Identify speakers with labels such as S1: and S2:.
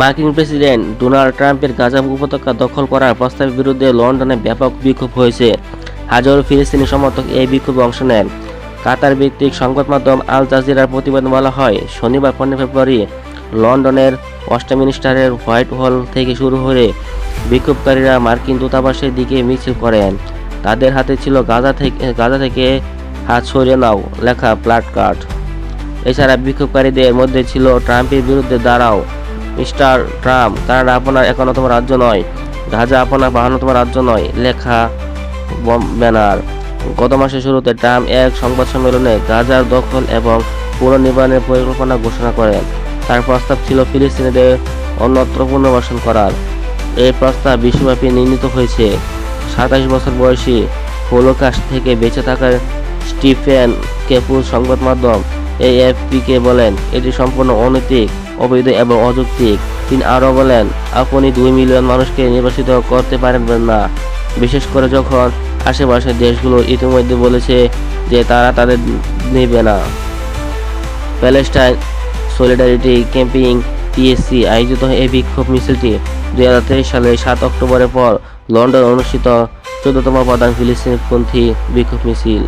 S1: মার্কিন president Donald ট্রাম্পের গাজা উপত্যকা দখল করার প্রস্তাবের বিরুদ্ধে লন্ডনে ব্যাপক বিক্ষোভ হয়েছে। হাজারো ফিলিস্তিনি সমর্থক এই বিক্ষোভে অংশ নেন। কাতার ভিত্তিক সংবাদ মাধ্যম আল জাজিরার প্রতিবেদন বলা হয়, শনিবার পনেরো ফেব্রুয়ারি লন্ডনের ওয়েস্টমিনিস্টারের হোয়াইট হল থেকে শুরু হয়ে বিক্ষোভকারীরা মার্কিন দূতাবাসের দিকে মিছিল করেন। তাদের হাতে ছিল গাজা থেকে গাজা থেকে হাত সরিয়ে নাও, লেখা প্ল্যাটকার্ড এছাড়া বিক্ষোভকারীদের মধ্যে ছিল ট্রাম্পের বিরুদ্ধে দাঁড়াও মিস্টার ট্রাম্প কানাডা আপনার একান্নতম রাজ্য নয়। গাজা আপনার বাহান্নতম রাজ্য নয়, লেখা ব্যানার। গত মাসের শুরুতে ট্রাম্প এক সংবাদ সম্মেলনে গাজার দখল এবং পুনর্নির্মাণের পরিকল্পনা ঘোষণা করেন। তার প্রস্তাব ছিল ফিলিস্তিনিদের অন্যত্র পুনর্বাসন করার। এই প্রস্তাব বিশ্বব্যাপী নির্মিত হয়েছে। সাতাশ বছর বয়সী হোলোকাস্ট থেকে বেঁচে থাকার স্টিফেন কেপুর সংবাদ মাধ্যম এএফপিকে বলেন, এটি সম্পূর্ণ অনৈতিক, অবৈধ এবং অযৌক্তিক। তিনি আরও বলেন, আপনি দুই মিলিয়ন মানুষকে নির্বাসিত করতে পারবেন না। বিশেষ করে যখন আশেপাশের দেশগুলো ইতিমধ্যে বলেছে যে তারা তাদের নেবে না। প্যালেস্টাইন সলিডারিটি ক্যাম্পিং টিএসসি আয়োজিত এই বিক্ষোভ মিছিলটি দুই হাজার তেইশ সালের সাত অক্টোবরের পর লন্ডন অনুষ্ঠিত চোদ্দতম প্রধান ফিলিস্তিনপন্থী বিক্ষোভ মিছিল।